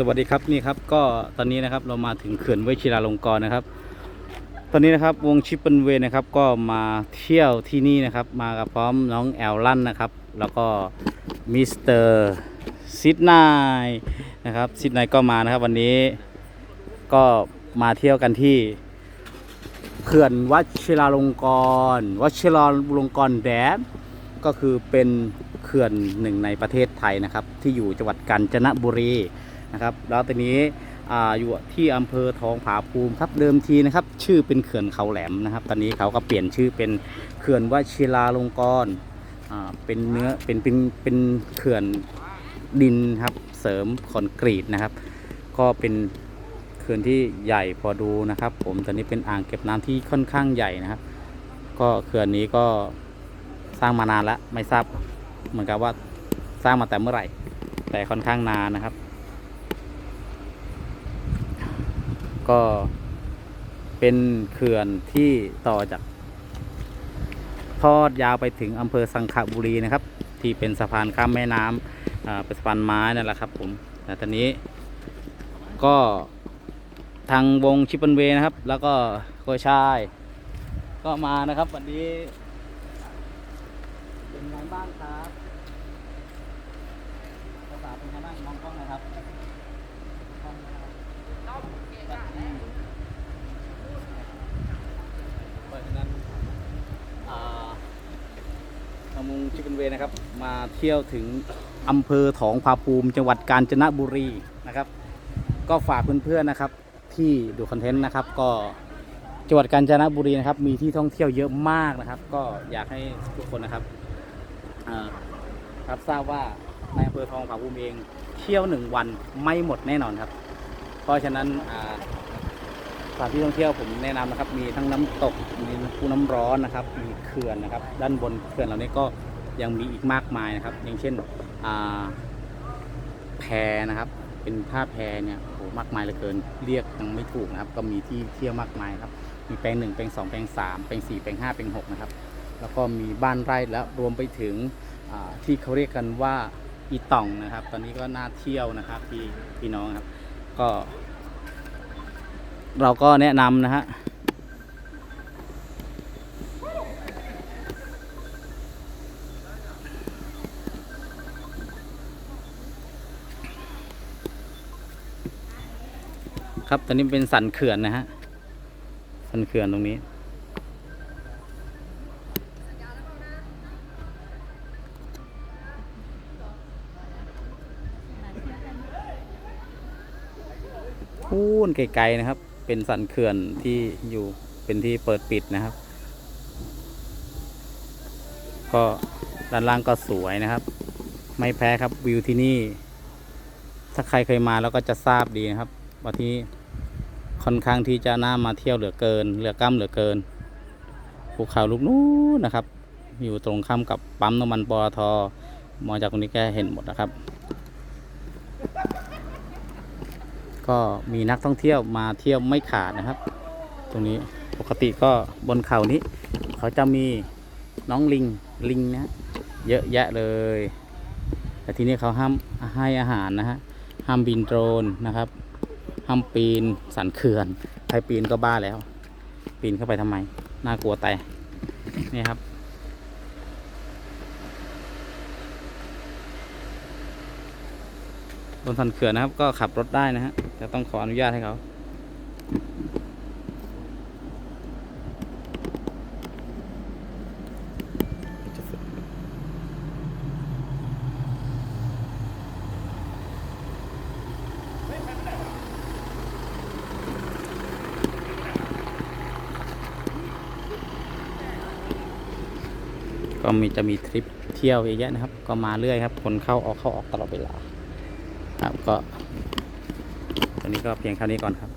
สวัสดีครับนี่ครับก็ตอนนี้นะครับเรามาถึงเขื่อนวชิราลงกรณ์นะครับ ตอนนี้นะครับวงชิปเปิลเวนะครับก็มาเที่ยวที่นี่นะครับมากับพร้อมน้องแอลลันนะครับแล้วก็มิสเตอร์ซิดนายนะครับซิดนายก็มานะครับ วันนี้ก็มาเที่ยวกันที่เขื่อนวชิราลงกรณ์วชิราลงกรณ์แดมก็คือเป็นเขื่อนหนึ่งในประเทศไทยนะครับ ที่อยู่จังหวัดกาญจนบุรี นะครับแล้วตอนนี้ออยู่ที่อำเภอทองผาภูมิครับเดิมทีนะครับ ชื่อเป็นเขื่อนเขาแหลมนะครับ ตอนนี้เขาก็เปลี่ยนชื่อเป็นเขื่อนวชิราลงกรณ์เป็นเนื้อเป็นเป็นเป็นเขื่อนดินครับเสริมคอนกรีตนะครับ ก็เป็นเขื่อนที่ใหญ่พอดูนะครับ ผมตอนนี้เป็นอ่างเก็บน้ำที่ค่อนข้างใหญ่นะครับ ก็เขื่อนนี้ก็สร้างมานานแล้วไม่ทราบเหมือนกับว่าสร้างมาแต่เมื่อไหร่ แต่ค่อนข้างนานนะครับ ก็เป็นเขื่อนที่ต่อจาก ทอดยาวไปถึงอำเภอสังขบุรีนะครับ ที่เป็นสะพานข้ามแม่น้ำเป็นสะพานไม้นั่นแหละครับผมแต่ตอนนี้ก็ทางวงชิปเปิลเวนะครับ แล้วก็โกชาย ก็มานะครับวันนี้ เป็นไงบ้างครับภาษาเป็นไงบ้างมองกล้องนะครับเพราะฉะนั้นอ่าทางมุงชิค เวย์นะครับ มาเที่ยวถึงอำเภอถองผาภูมิ จังหวัดกาญจนบุรีนะครับ ก็ฝากเพื่อนๆนะครับ ที่ดูคอนเทนต์นะครับ ก็จังหวัดกาญจนบุรีนะครับมีที่ท่องเที่ยวเยอะมากนะครับ ก็อยากให้ทุกคนนะครับครับทราบว่าในอำเภอทองผาภูมิเองเที่ยวหนึ่งวันไม่หมดแน่นอนครับ เพราะฉะนั้นอ่าสถานที่ท่องเที่ยวผมแนะนำนะครับ มีทั้งน้ำตกมีภูน้ำร้อนนะครับ มีเขื่อนนะครับ ด้านบนเขื่อนเหล่านี้ก็ ยังมีอีกมากมายนะครับ อย่างเช่นแพนะครับ เป็นท่าแพเนี่ยโหมากมายเหลือเกิน เรียกยังไม่ถูกนะครับ ก็มีที่เที่ยวมากมายครับ มีแปลงหนึ่งแปลงสองแปลงสามแปลงสี่แปลงห้าแปลงหกนะครับ แล้วก็มีบ้านไร่แล้วรวมไปถึงที่เขาเรียกกันว่าอีต่องนะครับ ตอนนี้ก็น่าเที่ยวนะครับพี่พี่น้องครับ ก็ เราก็แนะนำนะฮะ ครับตอนนี้เป็นสันเขื่อนนะฮะ สันเขื่อนตรงนี้ พูนไกลๆนะครับ เป็นสันเขื่อนที่อยู่เป็นที่เปิดปิดนะครับ ก็ด้านล่างก็สวยนะครับ ไม่แพ้ครับวิวที่นี่ ถ้าใครเคยมาแล้วก็จะทราบดีนะครับ ว่าที่ค่อนข้างที่จะน่ามาเที่ยวเหลือเกินเหลือกล้ำเหลือเกินภูเขาลูกนู้นนะครับ อยู่ตรงข้ามกับปั๊มน้ำมันปอทมองจากตรงนี้แกเห็นหมดนะครับ ก็มีนักท่องเที่ยวมาเที่ยวไม่ขาดนะครับ ตรงนี้ปกติก็บนเขานี้ เขาจะมีน้องลิงลิงนะฮะเยอะแยะเลย แต่ที่นี่เขาห้ามให้อาหารนะฮะห้ามบินโดรนนะครับ ห้ามปีนสันเขื่อนใครปีนก็บ้าแล้ว ปีนเข้าไปทำไม น่ากลัวแต่นี่ครับ บนสันเขื่อนนะครับ ก็ขับรถได้นะฮะจะต้องขออนุญาตให้เขา ก็มีจะมีทริปเที่ยวเยอะแยะนะครับ ก็มาเรื่อยครับ คนเข้าออกเข้าออกตลอดเวลาครับก็ตอนนี้ก็เพียงเท่านี้ก่อนครับ